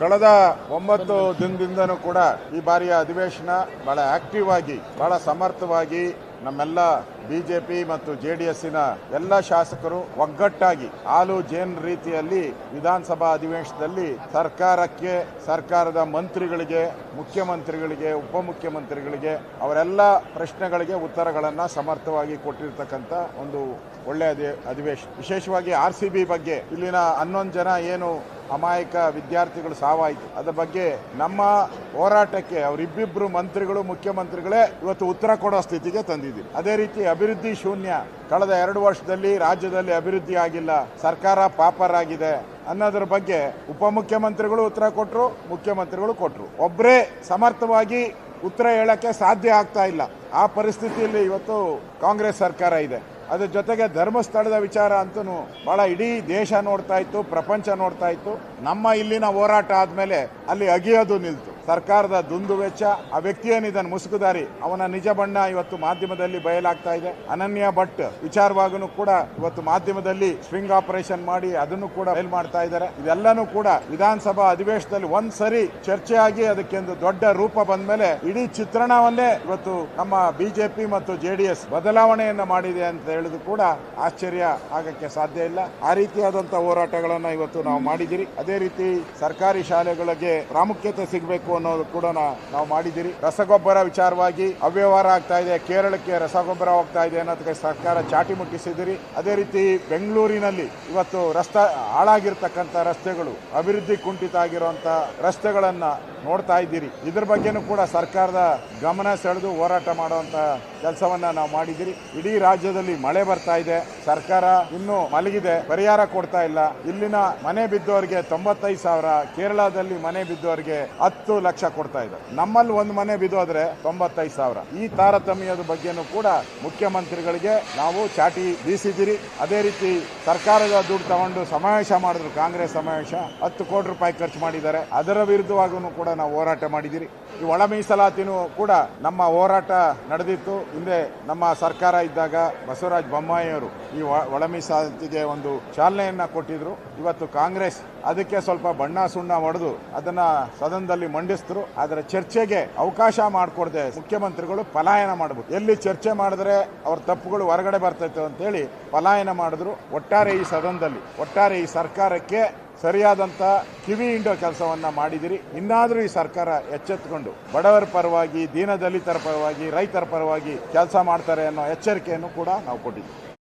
ಕಳೆದ ಒಂಬತ್ತು ದಿನದಿಂದನೂ ಕೂಡ ಈ ಬಾರಿಯ ಅಧಿವೇಶನ ಬಹಳ ಆಕ್ಟಿವ್ ಆಗಿ, ಬಹಳ ಸಮರ್ಥವಾಗಿ ನಮ್ಮೆಲ್ಲ ಬಿಜೆಪಿ ಮತ್ತು ಜೆ ಡಿ ಎಸ್ಸಿನ ಎಲ್ಲ ಶಾಸಕರು ಒಗ್ಗಟ್ಟಾಗಿ ಹಾಲು ಜೇನ್ ರೀತಿಯಲ್ಲಿ ವಿಧಾನಸಭಾ ಅಧಿವೇಶನದಲ್ಲಿ ಸರ್ಕಾರಕ್ಕೆ, ಸರ್ಕಾರದ ಮಂತ್ರಿಗಳಿಗೆ, ಮುಖ್ಯಮಂತ್ರಿಗಳಿಗೆ, ಉಪಮುಖ್ಯಮಂತ್ರಿಗಳಿಗೆ ಅವರೆಲ್ಲ ಪ್ರಶ್ನೆಗಳಿಗೆ ಉತ್ತರಗಳನ್ನು ಸಮರ್ಥವಾಗಿ ಕೊಟ್ಟಿರ್ತಕ್ಕಂಥ ಒಂದು ಒಳ್ಳೆಯ ಅಧಿ, ಅಧಿವೇಶನ. ವಿಶೇಷವಾಗಿ ಆರ್ ಬಗ್ಗೆ ಇಲ್ಲಿನ ಹನ್ನೊಂದು ಜನ ಏನು ಅಮಾಯಕ ವಿದ್ಯಾರ್ಥಿಗಳು ಸಾವಾಯಿತು. ಅದರ ಬಗ್ಗೆ ನಮ್ಮ ಹೋರಾಟಕ್ಕೆ ಅವರಿಬ್ಬಿಬ್ರು ಮಂತ್ರಿಗಳು, ಮುಖ್ಯಮಂತ್ರಿಗಳೇ ಇವತ್ತು ಉತ್ತರ ಕೊಡೋ ಸ್ಥಿತಿಗೆ ತಂದಿದ್ದೀವಿ ಅದೇ ರೀತಿ ಅಭಿವೃದ್ಧಿ ಶೂನ್ಯ ಕಳೆದ ಎರಡು ವರ್ಷದಲ್ಲಿ ರಾಜ್ಯದಲ್ಲಿ ಅಭಿವೃದ್ಧಿ ಆಗಿಲ್ಲ, ಸರ್ಕಾರ ಪಾಪರಾಗಿದೆ ಅನ್ನೋದ್ರ ಬಗ್ಗೆ ಉಪಮುಖ್ಯಮಂತ್ರಿಗಳು ಉತ್ತರ ಕೊಟ್ಟರು ಮುಖ್ಯಮಂತ್ರಿಗಳು ಕೊಟ್ಟರು ಒಬ್ಬರೇ ಸಮರ್ಥವಾಗಿ ಉತ್ತರ ಹೇಳಕ್ಕೆ ಸಾಧ್ಯ ಆಗ್ತಾ ಇಲ್ಲ. ಆ ಪರಿಸ್ಥಿತಿಯಲ್ಲಿ ಇವತ್ತು ಕಾಂಗ್ರೆಸ್ ಸರ್ಕಾರ ಇದೆ. ಅದ್ರ ಜೊತೆಗೆ ಧರ್ಮಸ್ಥಳದ ವಿಚಾರ ಅಂತೂ ಬಹಳ ಇಡೀ ದೇಶ ನೋಡ್ತಾ ಇತ್ತು, ಪ್ರಪಂಚ ನೋಡ್ತಾ ಇತ್ತು. ನಮ್ಮ ಇಲ್ಲಿನ ಹೋರಾಟ ಆದಮೇಲೆ ಅಲ್ಲಿ ಅಗಿಯೋದು ನಿಲ್ತು. ಸರ್ಕಾರದ ದುಂದು ವೆಚ್ಚ, ಆ ವ್ಯಕ್ತಿ ಏನಿದ್ದಾನೆ ಮುಸುಕುದಾರಿ? ಅವನ ನಿಜ ಬಣ್ಣ ಇವತ್ತು ಮಾಧ್ಯಮದಲ್ಲಿ ಬಯಲಾಗ್ತಾ ಇದೆ. ಅನನ್ಯ ಭಟ್ ವಿಚಾರವಾಗೂ ಕೂಡ ಇವತ್ತು ಮಾಧ್ಯಮದಲ್ಲಿ ಸ್ವಿಂಗ್ ಆಪರೇಷನ್ ಮಾಡಿ ಅದನ್ನು ಕೂಡ ಬಯಲು ಮಾಡ್ತಾ ಇದ್ದಾರೆ. ಇದೆಲ್ಲನೂ ಕೂಡ ವಿಧಾನಸಭಾ ಅಧಿವೇಶನದಲ್ಲಿ ಒಂದ್ ಸರಿ ಚರ್ಚೆ ಆಗಿ ಅದಕ್ಕೆ ಒಂದು ದೊಡ್ಡ ರೂಪ ಬಂದ ಮೇಲೆ ಇಡೀ ಚಿತ್ರಣವನ್ನೇ ಇವತ್ತು ನಮ್ಮ ಬಿಜೆಪಿ ಮತ್ತು ಜೆಡಿಎಸ್ ಬದಲಾವಣೆಯನ್ನ ಮಾಡಿದೆ ಅಂತ ಹೇಳುದು ಕೂಡ ಆಶ್ಚರ್ಯ ಆಗಕ್ಕೆ ಸಾಧ್ಯ ಇಲ್ಲ. ಆ ರೀತಿಯಾದಂತಹ ಹೋರಾಟಗಳನ್ನ ಇವತ್ತು ನಾವು ಮಾಡಿದಿರಿ ಅದೇ ರೀತಿ ಸರ್ಕಾರಿ ಶಾಲೆಗಳಿಗೆ ಪ್ರಾಮುಖ್ಯತೆ ಸಿಗಬೇಕು ಅನ್ನೋದು ಕೂಡ ನಾವು ಮಾಡಿದ್ದೀರಿ. ರಸಗೊಬ್ಬರ ವಿಚಾರವಾಗಿ ಅವ್ಯವಹಾರ ಆಗ್ತಾ ಇದೆ. ಕೇರಳಕ್ಕೆ ರಸಗೊಬ್ಬರ ಹೋಗ್ತಾ ಇದೆ ಅನ್ನೋದಕ್ಕೆ ಸರ್ಕಾರ ಚಾಟಿ ಮುಟ್ಟಿಸಿದಿರಿ ಅದೇ ರೀತಿ ಬೆಂಗಳೂರಿನಲ್ಲಿ ಇವತ್ತು ರಸ್ತೆ ಹಾಳಾಗಿರ್ತಕ್ಕಂಥ ರಸ್ತೆಗಳು, ಅಭಿವೃದ್ಧಿ ಕುಂಠಿತ ಆಗಿರುವಂತ ರಸ್ತೆಗಳನ್ನ ನೋಡ್ತಾ ಇದ್ದೀರಿ. ಇದ್ರ ಬಗ್ಗೆನೂ ಕೂಡ ಸರ್ಕಾರದ ಗಮನ ಸೆಳೆದು ಹೋರಾಟ ಮಾಡುವಂತ ಕೆಲಸವನ್ನ ನಾವು ಮಾಡಿದಿರಿ ಇಡೀ ರಾಜ್ಯದಲ್ಲಿ ಮಳೆ ಬರ್ತಾ ಇದೆ. ಸರ್ಕಾರ ಇನ್ನೂ ಮಲಗಿದೆ. ಪರಿಹಾರ ಕೊಡ್ತಾ ಇಲ್ಲ. ಇಲ್ಲಿನ ಮನೆ ಬಿದ್ದವರಿಗೆ ತೊಂಬತ್ತೈದು ಸಾವಿರ, ಕೇರಳದಲ್ಲಿ ಮನೆ ಬಿದ್ದವರಿಗೆ ಹತ್ತು ಲಕ್ಷ ಕೊಡ್ತಾ ಇದೆ ನಮ್ಮಲ್ಲಿ ಒಂದು ಮನೆ ಬಿದ್ದೋದ್ರೆ ತೊಂಬತ್ತೈದು ಸಾವಿರ. ಈ ತಾರತಮ್ಯದ ಬಗ್ಗೆನೂ ಕೂಡ ಮುಖ್ಯಮಂತ್ರಿಗಳಿಗೆ ನಾವು ಚಾಟಿ ಬೀಸಿದಿರಿ ಅದೇ ರೀತಿ ಸರ್ಕಾರದ ದುಡ್ಡು ತಗೊಂಡು ಸಮಾವೇಶ ಮಾಡಿದ್ರು ಕಾಂಗ್ರೆಸ್ ಸಮಾವೇಶ ಹತ್ತು ಕೋಟಿ ರೂಪಾಯಿ ಖರ್ಚು ಮಾಡಿದ್ದಾರೆ. ಅದರ ವಿರುದ್ಧವಾಗೂ ಕೂಡ ನಾವು ಹೋರಾಟ ಮಾಡಿದಿರಿ ಈ ಒಳ ಮೀಸಲಾತಿನೂ ಕೂಡ ನಮ್ಮ ಹೋರಾಟ ನಡೆದಿತ್ತು. ಹಿಂದೆ ನಮ್ಮ ಸರ್ಕಾರ ಇದ್ದಾಗ ಬಸವರಾಜ ಬೊಮ್ಮಾಯಿಯವರು ಈ ಒಳ ಮೀಸಲಾತಿಗೆ ಒಂದು ಚಾಲನೆಯನ್ನ ಕೊಟ್ಟಿದ್ರು. ಇವತ್ತು ಕಾಂಗ್ರೆಸ್ ಅದಕ್ಕೆ ಸ್ವಲ್ಪ ಬಣ್ಣ ಸುಣ್ಣ ಹೊಡೆದು ಅದನ್ನ ಸದನದಲ್ಲಿ ಮಂಡಿಸಿದ್ರು. ಅದರ ಚರ್ಚೆಗೆ ಅವಕಾಶ ಮಾಡಿಕೊಡದೆ ಮುಖ್ಯಮಂತ್ರಿಗಳು ಪಲಾಯನ ಮಾಡಬೇಕು ಎಲ್ಲಿ ಚರ್ಚೆ ಮಾಡಿದ್ರೆ ಅವ್ರ ತಪ್ಪುಗಳು ಹೊರಗಡೆ ಬರ್ತೈತೆ ಅಂತೇಳಿ ಪಲಾಯನ ಮಾಡಿದ್ರು. ಒಟ್ಟಾರೆ ಈ ಸದನದಲ್ಲಿ, ಒಟ್ಟಾರೆ ಈ ಸರ್ಕಾರಕ್ಕೆ ಸರಿಯಾದಂತ ಕಿವಿ ಹಿಂಡೋ ಕೆಲಸವನ್ನ ಮಾಡಿದಿರಿ. ಇನ್ನಾದರೂ ಈ ಸರ್ಕಾರ ಎಚ್ಚೆತ್ತುಕೊಂಡು ಬಡವರ ಪರವಾಗಿ ದೀನ ದಲಿತರ ಪರವಾಗಿ, ರೈತರ ಪರವಾಗಿ ಕೆಲಸ ಮಾಡ್ತಾರೆ ಅನ್ನೋ ಎಚ್ಚರಿಕೆಯನ್ನು ಕೂಡ ನಾವು ಕೊಟ್ಟಿದ್ದೀವಿ.